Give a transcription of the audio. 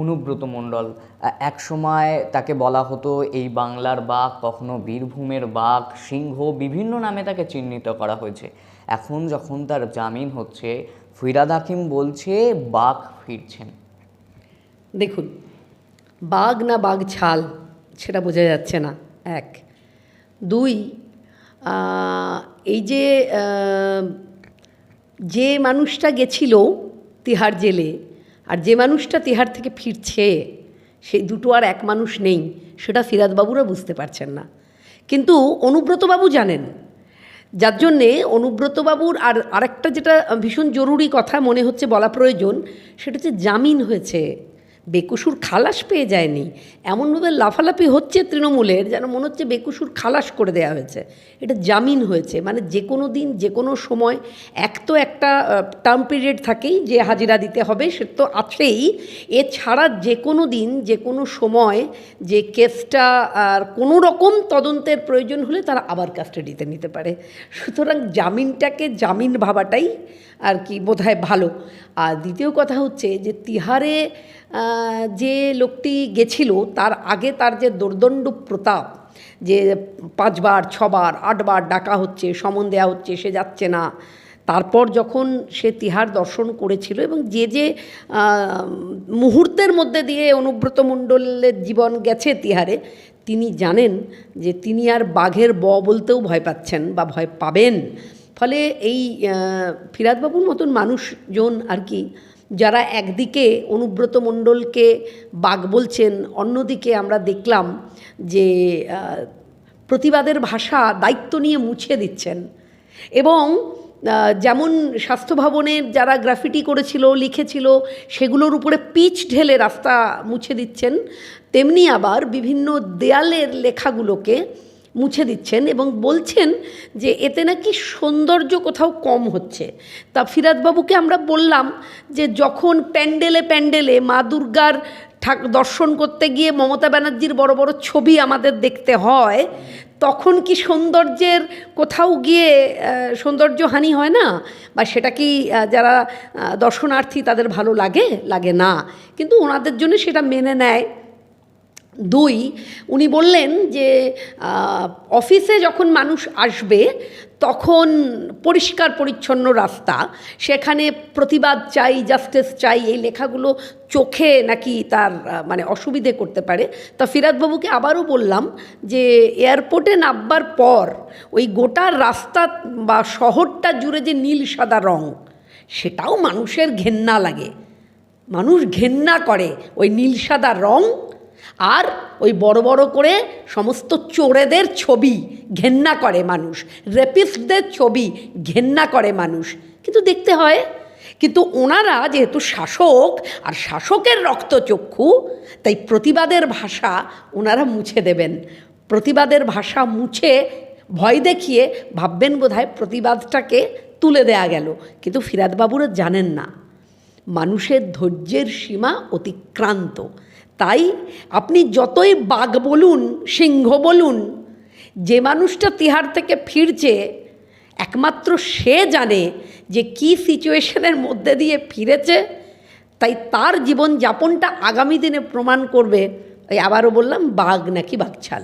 অনুব্রত মণ্ডল এক সময় তাকে বলা হতো, এই বাংলার বাঘ, কখনো বীরভূমের বাঘ, সিংহ, বিভিন্ন নামে তাকে চিহ্নিত করা হয়েছে। এখন যখন তার জামিন হচ্ছে, ফিরাদ হাকিম বলছে, বাঘ ফিরছেন। দেখুন, বাঘ না বাঘ ছাল, সেটা বোঝা যাচ্ছে না। এক। দুই এই যে যে মানুষটা গেছিল তিহার জেলে আর যে মানুষটা তিহার থেকে ফিরছে সেই দুটো আর এক মানুষ নেই, সেটা ফিরাদবাবুরা বুঝতে পারছেন না। কিন্তু অনুব্রতবাবু জানেন। যার জন্যে অনুব্রতবাবুর আর আরেকটা যেটা ভীষণ জরুরি কথা মনে হচ্ছে বলা প্রয়োজন, সেটা হচ্ছে জামিন হয়েছে। বেকুসুর খালাস পেয়ে যায়নি। এমনভাবে লাফালাফি হচ্ছে তৃণমূলের যেন মনে হচ্ছে বেকুসুর খালাস করে দেওয়া হয়েছে। এটা জামিন হয়েছে। মানে যে কোনো দিন যে কোনো সময় এক তো একটা টার্ম পিরিয়ড থাকেই যে হাজিরা দিতে হবে, সে তো আছেই। এছাড়া যে কোনো দিন যে কোনো সময় যে কেসটা আর কোনো রকম তদন্তের প্রয়োজন হলে তারা আবার কাস্টাডিতে নিতে পারে। সুতরাং জামিনটাকে জামিন ভাবাটাই আর কি বোধহয় ভালো। আর দ্বিতীয় কথা হচ্ছে যে তিহারে যে লোকটি গেছিল, তার আগে তার যে দোর্দণ্ড প্রতাপ, যে পাঁচবার, ছবার, আটবার ডাকা হচ্ছে, সমন দেওয়া হচ্ছে, সে যাচ্ছে না। তারপর যখন সে তিহার দর্শন করেছিল এবং যে যে মুহূর্তের মধ্যে দিয়ে অনুব্রত মণ্ডলের জীবন গেছে তিহারে, তিনি জানেন যে তিনি আর বাঘের ব বলতেও ভয় পাচ্ছেন বা ভয় পাবেন। ফলে এই ফিরাদবাবুর মতন মানুষজন আর কি যারা একদিকে অনুব্রত মণ্ডলকে বাঘ বলছেন, অন্যদিকে আমরা দেখলাম যে প্রতিবাদের ভাষা দায়িত্ব নিয়ে মুছে দিচ্ছেন। এবং যেমন স্বাস্থ্য ভবনের যারা গ্রাফিটি করেছিল, লিখেছিল, সেগুলোর উপরে পিচ ঢেলে রাস্তা মুছে দিচ্ছেন, তেমনি আবার বিভিন্ন দেয়ালের লেখাগুলোকে মুছে দিচ্ছেন এবং বলছেন যে এতে নাকি সৌন্দর্য কোথাও কম হচ্ছে। তা ফিরাদবাবুকে আমরা বললাম যে যখন প্যান্ডেলে প্যান্ডেলে মা দুর্গার ঠাক দর্শন করতে গিয়ে মমতা ব্যানার্জির বড় বড় ছবি আমাদের দেখতে হয়, তখন কি সৌন্দর্যের কোথাও গিয়ে সৌন্দর্যহানি হয় না? বা সেটা কি যারা দর্শনার্থী তাদের ভালো লাগে? লাগে না। কিন্তু ওনাদের জন্য সেটা মেনে নেয়। দুই, উনি বললেন যে অফিসে যখন মানুষ আসবে, তখন পরিষ্কার পরিচ্ছন্ন রাস্তা। সেখানে প্রতিবাদ চাই জাস্টিস চাই, এই লেখাগুলো চোখে নাকি তার মানে অসুবিধে করতে পারে। তা ফিরাদবাবুকে আবারও বললাম যে, এয়ারপোর্টে নামবার পর ওই গোটা রাস্তা বা শহরটা জুড়ে যে নীল সাদা রং, সেটাও মানুষের ঘেন্না লাগে। মানুষ ঘেন্না করে ওই নীল সাদা রং আর ওই বড় বড় করে সমস্ত চোরেদের ছবি ঘেন্না করে মানুষ, রেপিস্টদের ছবি ঘেন্না করে মানুষ। কিন্তু দেখতে হয়, কিন্তু ওনারা যেহেতু শাসক আর শাসকের রক্তচক্ষু, তাই প্রতিবাদের ভাষা ওনারা মুছে দেবেন। প্রতিবাদের ভাষা মুছে ভয় দেখিয়ে ভাববেন বোধহয় প্রতিবাদটাকে তুলে দেয়া গেল। কিন্তু ফিরাদবাবুরা জানেন না, মানুষের ধৈর্যের সীমা অতিক্রান্ত। তাই আপনি যতই বাঘ বলুন, সিংহ বলুন, যে মানুষটা তিহার থেকে ফিরছে, একমাত্র সে জানে যে কি সিচুয়েশনের মধ্যে দিয়ে ফিরেছে, তাই তার জীবন জীবনযাপনটা আগামী দিনে প্রমাণ করবে। আবারও বললাম, বাঘ নাকি বাঘছাল।